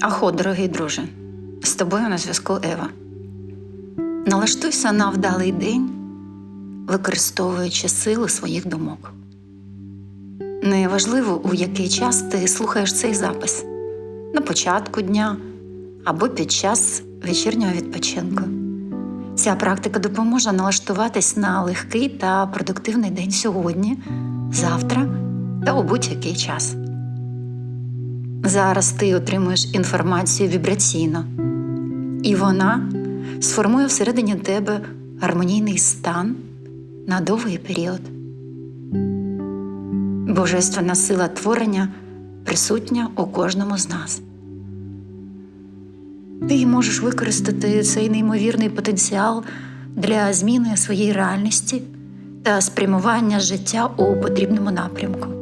Ахо, дорогий друже, з тобою на зв'язку Ева. Налаштуйся на вдалий день, використовуючи силу своїх думок. Неважливо, у який час ти слухаєш цей запис на початку дня або під час вечірнього відпочинку. Ця практика допоможе налаштуватись на легкий та продуктивний день сьогодні, завтра та у будь-який час. Зараз ти отримуєш інформацію вібраційно, і вона сформує всередині тебе гармонійний стан на довгий період. Божественна сила творення присутня у кожному з нас. Ти можеш використати цей неймовірний потенціал для зміни своєї реальності та спрямування життя у потрібному напрямку.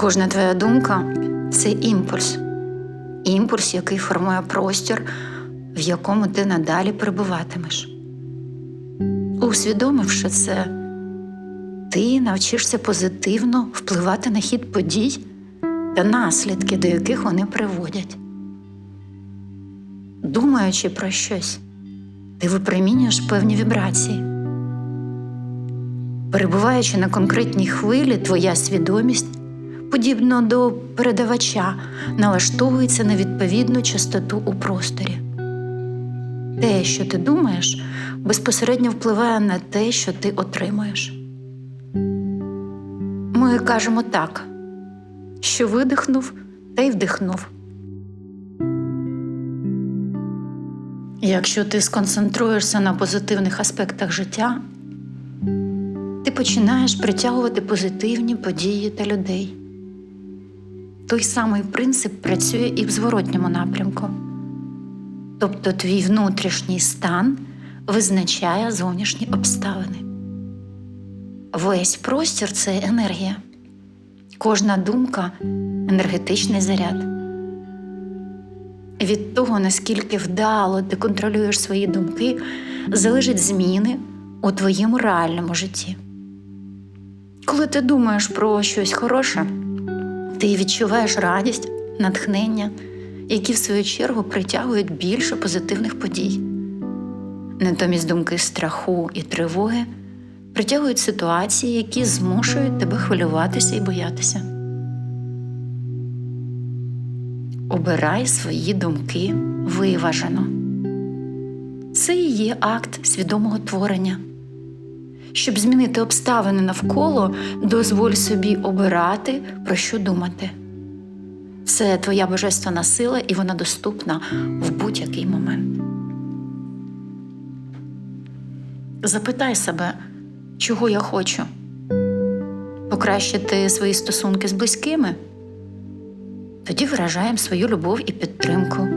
Кожна твоя думка це імпульс, імпульс, який формує простір, в якому ти надалі перебуватимеш. Усвідомивши це, ти навчишся позитивно впливати на хід подій та наслідки, до яких вони приводять. Думаючи про щось, ти випромінюєш певні вібрації. Перебуваючи на конкретній хвилі, твоя свідомість, подібно до передавача, налаштовується на відповідну частоту у просторі. Те, що ти думаєш, безпосередньо впливає на те, що ти отримуєш. Ми кажемо так, що видихнув та й вдихнув. Якщо ти сконцентруєшся на позитивних аспектах життя, ти починаєш притягувати позитивні події та людей. Той самий принцип працює і в зворотньому напрямку. Тобто твій внутрішній стан визначає зовнішні обставини. Весь простір це енергія, кожна думка енергетичний заряд. Від того, наскільки вдало ти контролюєш свої думки, залежать зміни у твоєму реальному житті. Коли ти думаєш про щось хороше, ти відчуваєш радість, натхнення, які в свою чергу притягують більше позитивних подій. Натомість думки страху і тривоги притягують ситуації, які змушують тебе хвилюватися і боятися. Обирай свої думки виважено. Це і є акт свідомого творення. Щоб змінити обставини навколо, дозволь собі обирати, про що думати. Це твоя божественна сила, і вона доступна в будь-який момент. Запитай себе, чого я хочу покращити свої стосунки з близькими. Тоді виражаємо свою любов і підтримку.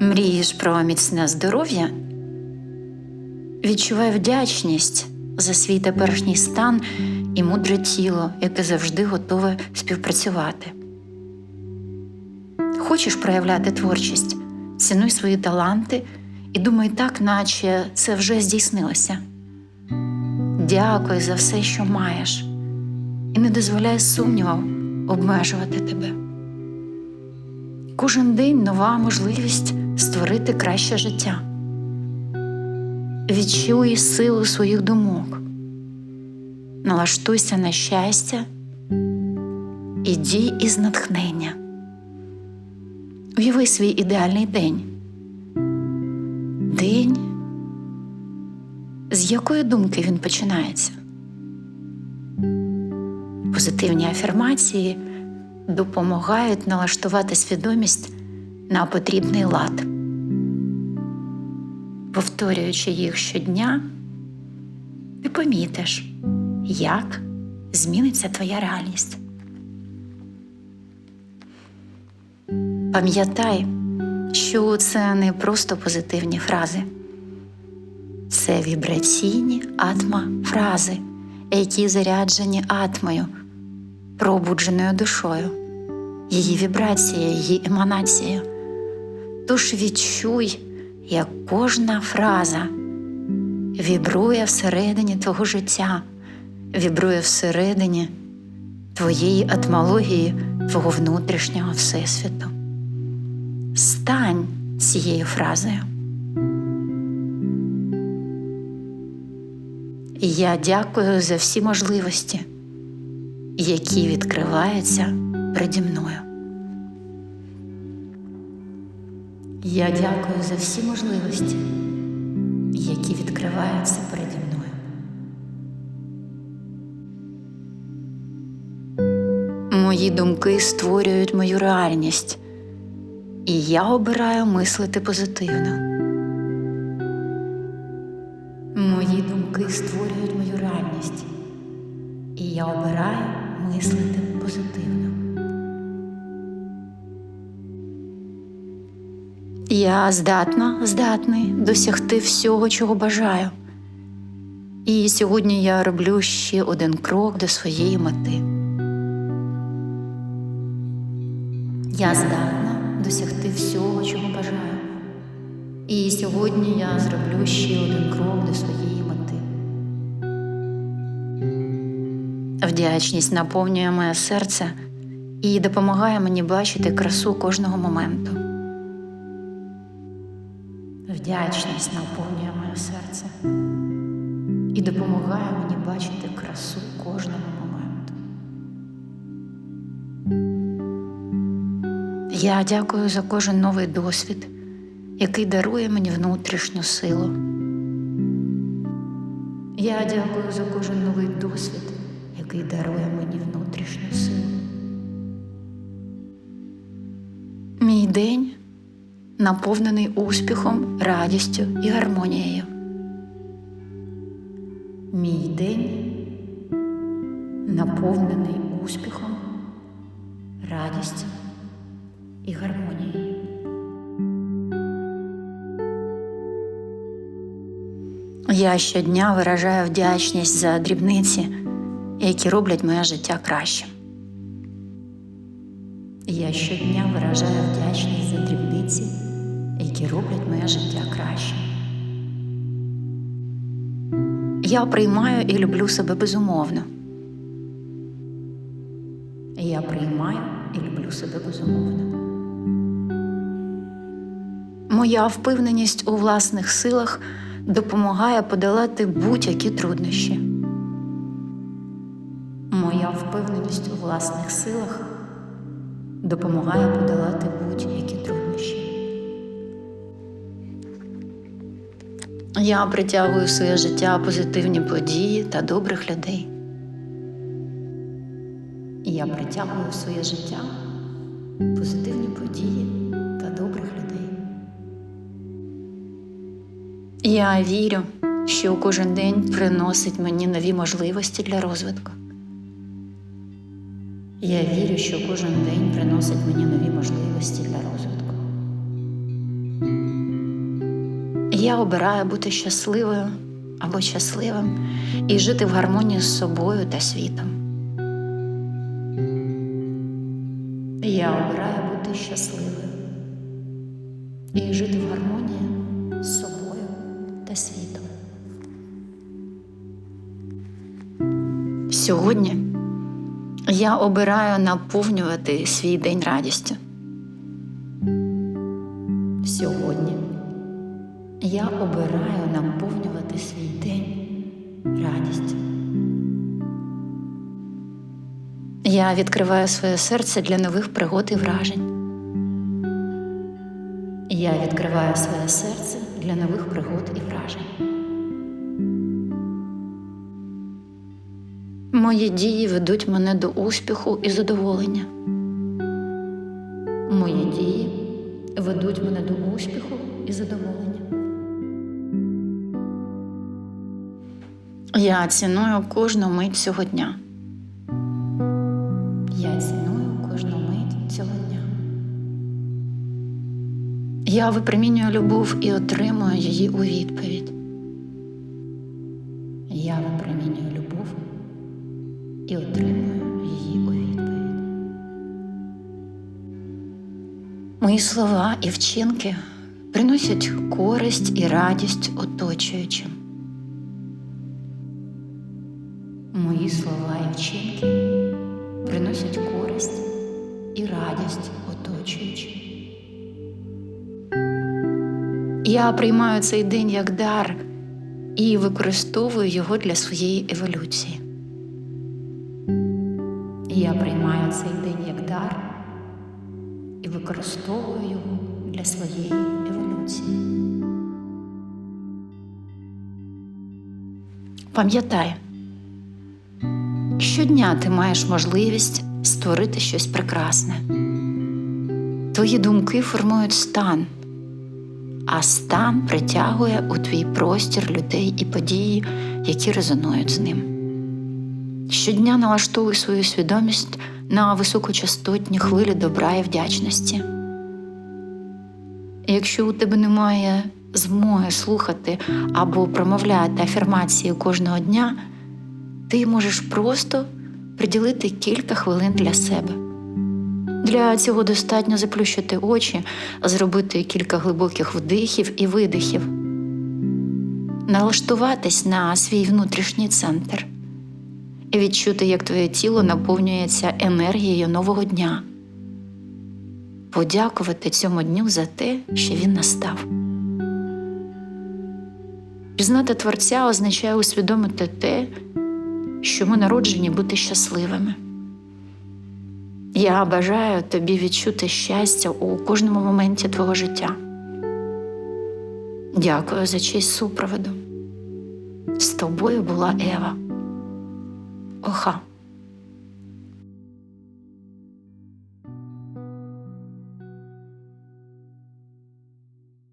Мрієш про міцне здоров'я. Відчувай вдячність за свій теперішній стан і мудре тіло, яке завжди готове співпрацювати. Хочеш проявляти творчість, цінуй свої таланти і думай так, наче це вже здійснилося. Дякуй за все, що маєш, і не дозволяй сумнівам обмежувати тебе. Кожен день нова можливість створити краще життя. Відчуй силу своїх думок, налаштуйся на щастя і дій із натхнення. Уяви свій ідеальний день. День, з якої думки він починається. Позитивні афірмації допомагають налаштувати свідомість на потрібний лад. Повторюючи їх щодня, ти помітиш, як зміниться твоя реальність. Пам'ятай, що це не просто позитивні фрази, це вібраційні атма фрази, які заряджені атмою, пробудженою душою, її вібрація, її еманація. Тож відчуй, як кожна фраза вібрує всередині твого життя, вібрує всередині твоєї етмології, твого внутрішнього всесвіту. Стань цією фразою. Я дякую за всі можливості, які відкриваються переді мною. Я дякую за всі можливості, які відкриваються переді мною. Мої думки створюють мою реальність, і я обираю мислити позитивно. Мої думки створюють мою реальність, і я обираю мислити Я здатна, здатний досягти всього, чого бажаю. І сьогодні я роблю ще один крок до своєї мети. Я здатна досягти всього, чого бажаю. І сьогодні я зроблю ще один крок до своєї мети. Вдячність наповнює моє серце і допомагає мені бачити красу кожного моменту. Вдячність наповнює моє серце і допомагає мені бачити красу кожного моменту. Я дякую за кожен новий досвід, який дарує мені внутрішню силу. Я дякую за кожен новий досвід, який дарує мені внутрішню силу. Мій день наповнений успіхом, радістю і гармонією. Мій день наповнений успіхом, радістю і гармонією. Я щодня виражаю вдячність за дрібниці, які роблять моє життя кращим. Я щодня виражаю вдячність за дрібниці, які роблять моє життя кращим. Я приймаю і люблю себе безумовно. Я приймаю і люблю себе безумовно. Моя впевненість у власних силах допомагає подолати будь-які труднощі. Моя впевненість у власних силах допомагає подолати будь-які труднощі. Я притягую в своє життя позитивні події та добрих людей. Я притягую в своє життя позитивні події та добрих людей. Я вірю, що кожен день приносить мені нові можливості для розвитку. Я вірю, що кожен день приносить мені нові можливості для розвитку. Я обираю бути щасливою або щасливим і жити в гармонії з собою та світом. Я обираю бути щасливою і жити в гармонії з собою та світом. Сьогодні я обираю наповнювати свій день радістю. Я обираю наповнювати свій день радістю. Я відкриваю своє серце для нових пригод і вражень. Я відкриваю своє серце для нових пригод і вражень. Мої дії ведуть мене до успіху і задоволення. Мої дії ведуть мене до успіху і задоволення. Я ціную кожну мить цього дня. Я ціную кожну мить цього дня. Я випромінюю любов і отримую її у відповідь. Я випромінюю любов і отримую її у відповідь. Мої слова і вчинки приносять користь і радість оточуючим. Мої слова і вчинки приносять користь і радість оточуючим. Я приймаю цей день як дар і використовую його для своєї еволюції. Я приймаю цей день як дар і використовую його для своєї еволюції. Пам'ятай, щодня ти маєш можливість створити щось прекрасне. Твої думки формують стан, а стан притягує у твій простір людей і події, які резонують з ним. Щодня налаштовуй свою свідомість на високочастотні хвилі добра і вдячності. Якщо у тебе немає змоги слухати або промовляти афірмації кожного дня, ти можеш просто приділити кілька хвилин для себе. Для цього достатньо заплющити очі, зробити кілька глибоких вдихів і видихів, налаштуватись на свій внутрішній центр і відчути, як твоє тіло наповнюється енергією нового дня. Подякувати цьому дню за те, що він настав. Пізнати Творця означає усвідомити те, що ми народжені бути щасливими. Я бажаю тобі відчути щастя у кожному моменті твого життя. Дякую за честь супроводу. З тобою була Ева. Оха.